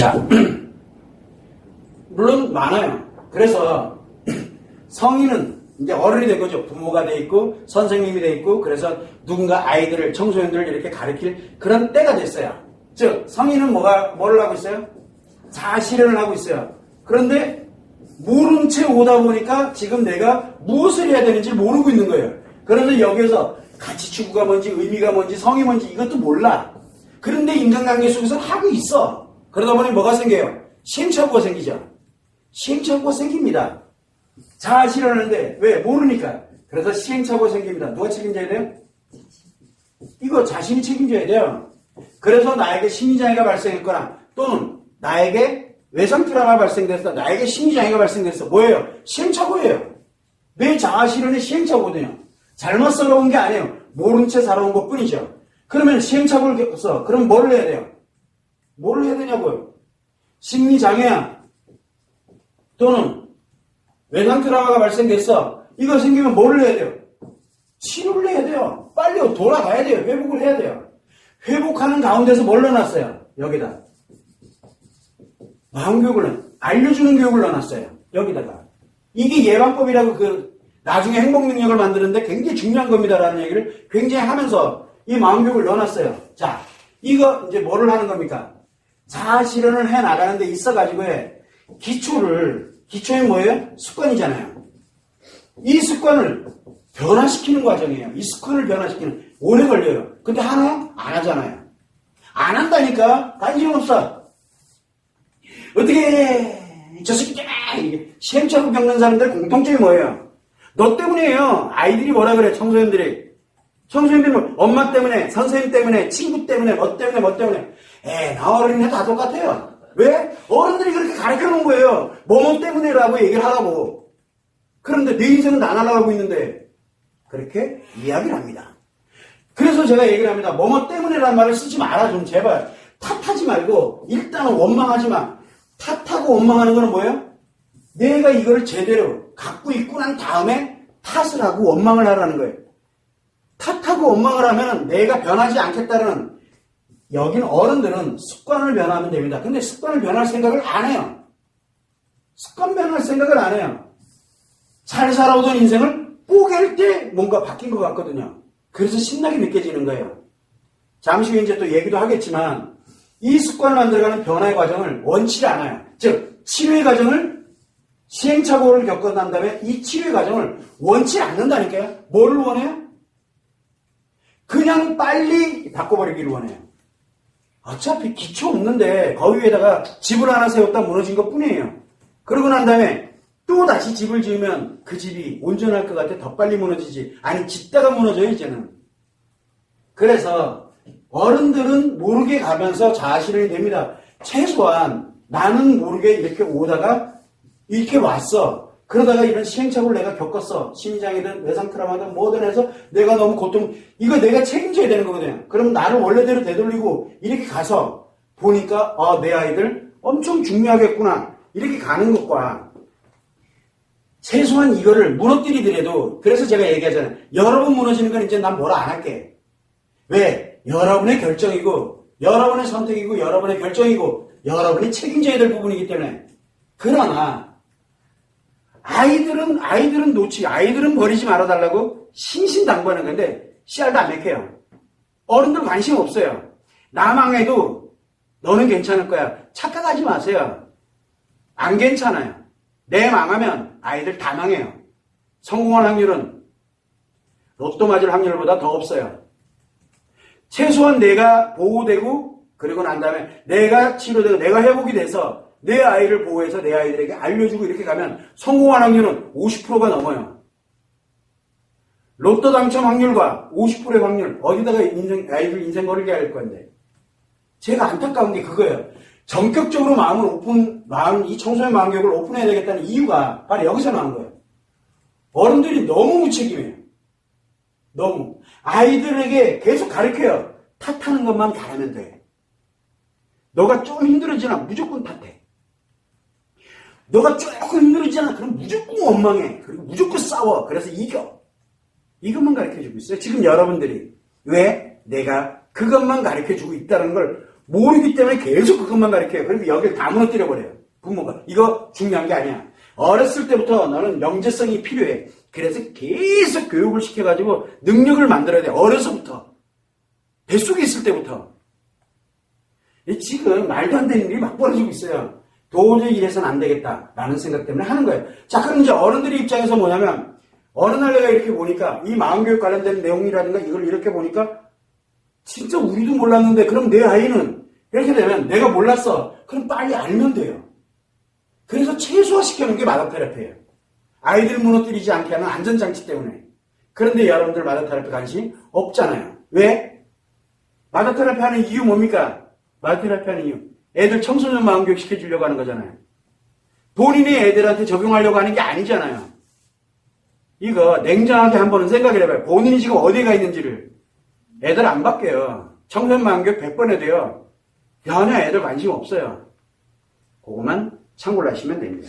자, 물론 많아요. 그래서 성인은 이제 어른이 된 거죠. 부모가 돼 있고 선생님이 돼 있고 그래서 누군가 아이들을 청소년들을 이렇게 가르칠 그런 때가 됐어요. 즉 성인은 뭐가 뭘 하고 있어요? 자실현을 하고 있어요. 그런데 모른 채 오다 보니까 지금 내가 무엇을 해야 되는지 모르고 있는 거예요. 그래서 여기에서 가치 추구가 뭔지 의미가 뭔지 성이 뭔지 이것도 몰라. 그런데 인간관계 속에서 하고 있어. 그러다 보니 뭐가 생겨요? 시행착오가 생기죠. 시행착오가 생깁니다. 잘 실현하는데 왜? 모르니까. 그래서 시행착오가 생깁니다. 누가 책임져야 돼요? 이거 자신이 책임져야 돼요. 그래서 나에게 심리장애가 발생했거나 또는 나에게 외상 트라우마 발생됐어. 나에게 심리장애가 발생됐어. 뭐예요? 시행착오예요. 내 자아 실현의 시행착오거든요. 잘못 살아온 게 아니에요. 모른 채 살아온 것 뿐이죠. 그러면 시행착오를 겪어서 그럼 뭘 해야 돼요? 뭘 해야 되냐고요? 심리장애야. 또는 외상 트라우마가 발생됐어. 이거 생기면 뭘 해야 돼요? 치료를 해야 돼요. 빨리 돌아가야 돼요. 회복을 해야 돼요. 회복하는 가운데서 뭘 넣어놨어요? 여기다. 마음교육을, 알려주는 교육을 넣어놨어요. 여기다가. 이게 예방법이라고 그, 나중에 행복 능력을 만드는데 굉장히 중요한 겁니다라는 얘기를 굉장히 하면서 이 마음교육을 넣어놨어요. 자, 이거 이제 뭐를 하는 겁니까? 자아실현을 해 나가는 데 있어 가지고 기초를, 기초에 뭐예요? 습관이잖아요. 이 습관을 변화시키는 과정이에요. 이 습관을 변화시키는 오래 걸려요. 근데 하나요? 안 하잖아요. 안 한다니까 관심 없어. 어떻게 해? 저 새끼 시행착오 겪는 사람들 공통점이 뭐예요? 너 때문이에요. 아이들이 뭐라 그래? 청소년들이. 청소년들이 뭐 엄마 때문에, 선생님 때문에, 친구 때문에, 뭐 때문에, 뭐 때문에. 에, 나 어른이나 다 똑같아요. 왜? 어른들이 그렇게 가르쳐 놓은 거예요. 뭐뭐 때문에라고 얘기를 하라고. 그런데 내 인생은 나 날아가고 있는데 그렇게 이야기를 합니다. 그래서 제가 얘기를 합니다. 뭐뭐 때문에라는 말을 쓰지 마라 좀 제발. 탓하지 말고 일단은 원망하지 마. 탓하고 원망하는 거는 뭐예요? 내가 이걸 제대로 갖고 있고 난 다음에 탓을 하고 원망을 하라는 거예요. 탓하고 원망을 하면 내가 변하지 않겠다는 여기는 어른들은 습관을 변하면 됩니다. 근데 습관을 변할 생각을 안 해요. 습관 변할 생각을 안 해요. 잘 살아오던 인생을 뽀갤 때 뭔가 바뀐 것 같거든요. 그래서 신나게 느껴지는 거예요. 잠시 후에 이제 또 얘기도 하겠지만 이 습관을 만들어가는 변화의 과정을 원치 않아요. 즉 치료의 과정을 시행착오를 겪고 난 다음에 이 치료의 과정을 원치 않는다니까요. 뭐를 원해요? 그냥 빨리 바꿔버리기를 원해요. 어차피 기초 없는데 거기 위에다가 집을 하나 세웠다 무너진 것 뿐이에요. 그러고 난 다음에 또 다시 집을 지으면 그 집이 온전할 것 같아 더 빨리 무너지지. 아니 짓다가 무너져요 이제는. 그래서 어른들은 모르게 가면서 자아실현이 됩니다. 최소한 나는 모르게 이렇게 오다가 이렇게 왔어. 그러다가 이런 시행착오를 내가 겪었어. 심장이든 외상 트라우마든 뭐든 해서 내가 너무 고통, 이거 내가 책임져야 되는 거거든요. 그럼 나를 원래대로 되돌리고 이렇게 가서 보니까, 아, 내 아이들 엄청 중요하겠구나. 이렇게 가는 것과 최소한 이거를 무너뜨리더라도, 그래서 제가 얘기하잖아요. 여러분 무너지는 건 이제 난 뭐라 안 할게. 왜? 여러분의 결정이고, 여러분의 선택이고, 여러분의 결정이고, 여러분이 책임져야 될 부분이기 때문에. 그러나, 아이들은, 아이들은 놓치, 아이들은 버리지 말아달라고 신신당부하는 건데, 씨알도 안 맥혀요. 어른들 관심 없어요. 나 망해도 너는 괜찮을 거야. 착각하지 마세요. 안 괜찮아요. 내 망하면 아이들 다 망해요. 성공할 확률은 로또 맞을 확률보다 더 없어요. 최소한 내가 보호되고 그리고 난 다음에 내가 치료되고 내가 회복이 돼서 내 아이를 보호해서 내 아이들에게 알려주고 이렇게 가면 성공할 확률은 50%가 넘어요. 로또 당첨 확률과 50%의 확률 어디다가 인생, 아이들 인생 걸게 할 건데 제가 안타까운 게 그거예요. 전격적으로 마음을 오픈, 마음, 이 청소년 마음 교육을 오픈해야 되겠다는 이유가 바로 여기서 나온 거예요. 어른들이 너무 무책임해요. 너무. 아이들에게 계속 가르쳐요. 탓하는 것만 잘하면 돼. 너가 조금 힘들어지나 무조건 탓해. 너가 조금 힘들어지잖아. 그럼 무조건 원망해. 그리고 무조건 싸워. 그래서 이겨. 이것만 가르쳐 주고 있어요. 지금 여러분들이. 왜? 내가 그것만 가르쳐 주고 있다는 걸 모르기 때문에 계속 그것만 가르쳐요. 그리고 여기를 다 무너뜨려 버려요. 부모가. 이거 중요한 게 아니야. 어렸을 때부터 너는 명제성이 필요해. 그래서 계속 교육을 시켜가지고 능력을 만들어야 돼. 어려서부터. 뱃속에 있을 때부터. 이 지금 말도 안 되는 일이 막 벌어지고 있어요. 도저히 이래서는 안 되겠다라는 생각 때문에 하는 거예요. 자, 그럼 이제 어른들의 입장에서 뭐냐면 어느 날 내가 이렇게 보니까 이 마음교육 관련된 내용이라든가 이걸 이렇게 보니까 진짜 우리도 몰랐는데 그럼 내 아이는 이렇게 되면 내가 몰랐어. 그럼 빨리 알면 돼요. 그래서 최소화시켜놓은 게 마더테라피예요. 아이들 무너뜨리지 않게 하는 안전장치 때문에. 그런데 여러분들 마더테라피 관심 없잖아요. 왜? 마더테라피 하는 이유 뭡니까? 마더테라피 하는 이유. 애들 청소년 마음 교육 시켜 주려고 하는 거잖아요. 본인이 애들한테 적용하려고 하는 게 아니잖아요. 이거 냉정하게 한번은 생각을 해봐요. 본인이 지금 어디에 가 있는지를. 애들 안 바뀌어요. 청소년 마음 교육 100번 해도요. 전혀 애들 관심 없어요. 그것만 참고를 하시면 됩니다.